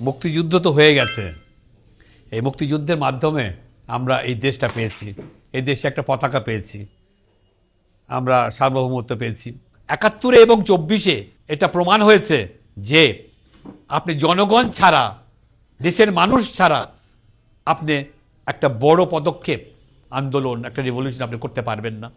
মুক্তিযুদ্ধ তো হয়ে গেছে। এই মুক্তিযুদ্ধের মাধ্যমে আমরা এই দেশটা পেয়েছি। এই দেশে একটা পতাকা পেয়েছি। আমরা সার্বভৌমত্ব পেয়েছি। একাত্তরে এবং চব্বিশে এটা প্রমাণ হয়েছে যে আপনি জনগণ ছাড়া, দেশের মানুষ ছাড়া আপনি একটা বড় পদক্ষেপ, আন্দোলন, একটা রেভলিউশন আপনি করতে পারবেন না।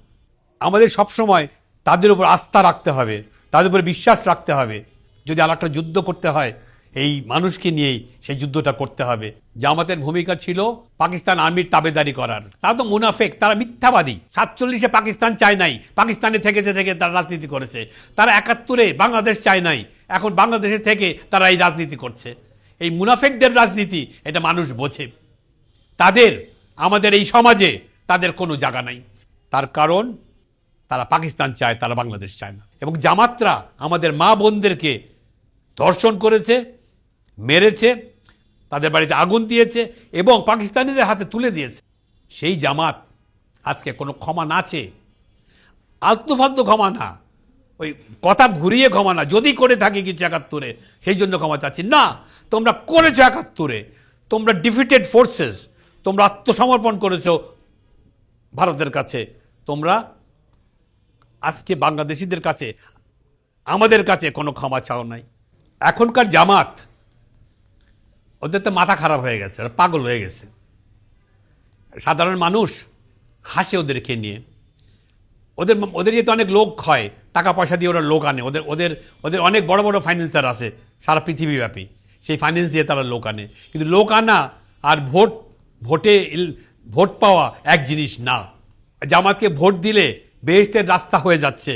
আমাদের সবসময় তাদের উপর আস্থা রাখতে হবে, তাদের উপর বিশ্বাস রাখতে হবে। যদি আর একটা যুদ্ধ করতে হয় এই মানুষকে নিয়েই সেই যুদ্ধটা করতে হবে। জামাতের ভূমিকা ছিল পাকিস্তান আর্মির তাবেদারি করার। তারা তো মুনাফেক, তারা মিথ্যাবাদী। সাতচল্লিশে পাকিস্তান চায় নাই, পাকিস্তানে থেকেছে থেকে তারা রাজনীতি করেছে। তারা একাত্তরে বাংলাদেশ চায় নাই, এখন বাংলাদেশে থেকে তারা এই রাজনীতি করছে। এই মুনাফেকদের রাজনীতি, এটা মানুষ বোঝে। তাদের, আমাদের এই সমাজে তাদের কোনো জায়গা নাই। তার কারণ, তারা পাকিস্তান চায়, তারা বাংলাদেশ চায় না। এবং জামাতরা আমাদের মা বোনদেরকে ধর্ষণ করেছে মেরেছে, তাদের বাড়িতে আগুন দিয়েছে এবং পাকিস্তানিদের হাতে তুলে দিয়েছে। সেই জামাত আজকে কোনো ক্ষমা না চেয়ে, আলতুফালতু ক্ষমা না, ওই কথা ঘুরিয়ে ক্ষমা না, যদি করে থাকি কিছু একাত্তরে, সেই জন্য ক্ষমা চাচ্ছি। না, তোমরা করেছ একাত্তরে, তোমরা ডিফিটেড ফোর্সেস তোমরা আত্মসমর্পণ করেছ ভারতের কাছে, তোমরা আজকে বাংলাদেশিদের কাছে, আমাদের কাছে কোনো ক্ষমা চাও নাই। এখনকার জামাত ওদের তো মাথা খারাপ হয়ে গেছে, ওরা পাগল হয়ে গেছে। সাধারণ মানুষ হাসে ওদেরকে নিয়ে। ওদের ওদের যেহেতু অনেক লোক হয় টাকা পয়সা দিয়ে ওরা লোক আনে। ওদের ওদের ওদের অনেক বড় বড় ফাইন্যান্সার আছে, সারা পৃথিবীব্যাপী। সেই ফাইন্যান্স দিয়ে তারা লোক আনে। কিন্তু লোক আনা আর ভোট, ভোটে ভোট পাওয়া এক জিনিস না। জামাতকে ভোট দিলে বেহেস্তের রাস্তা হয়ে যাচ্ছে।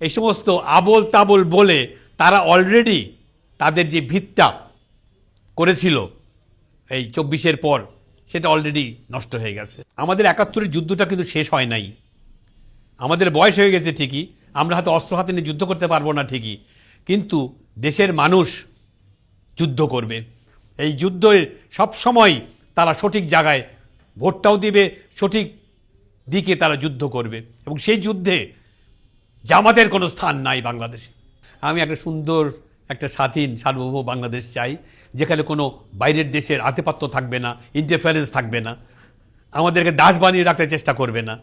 এই সমস্ত আবল তাবল বলে তারা অলরেডি তাদের যে ভিতটা করেছিল, এই চব্বিশের পর, সেটা অলরেডি নষ্ট হয়ে গেছে। আমাদের একাত্তরের যুদ্ধটা কিন্তু শেষ হয় নাই। আমাদের বয়স হয়ে গেছে ঠিকই, আমরা হয়তো অস্ত্র হাতে নিয়ে যুদ্ধ করতে পারব না ঠিকই, কিন্তু দেশের মানুষ যুদ্ধ করবে। এই যুদ্ধে সবসময় তারা সঠিক জায়গায় ভোটটাও দিবে, সঠিক দিকে তারা যুদ্ধ করবে এবং সেই যুদ্ধে জামাতের কোনো স্থান নাই বাংলাদেশে। আমি একটা সুন্দর একটা স্বাধীন, সার্বভৌম বাংলাদেশ চাই, যেখানে কোনো বাইরের দেশের আধিপত্য থাকবে না ইন্টারফারেন্স থাকবে না, আমাদেরকে দাস বানিয়ে রাখতে চেষ্টা করবে না।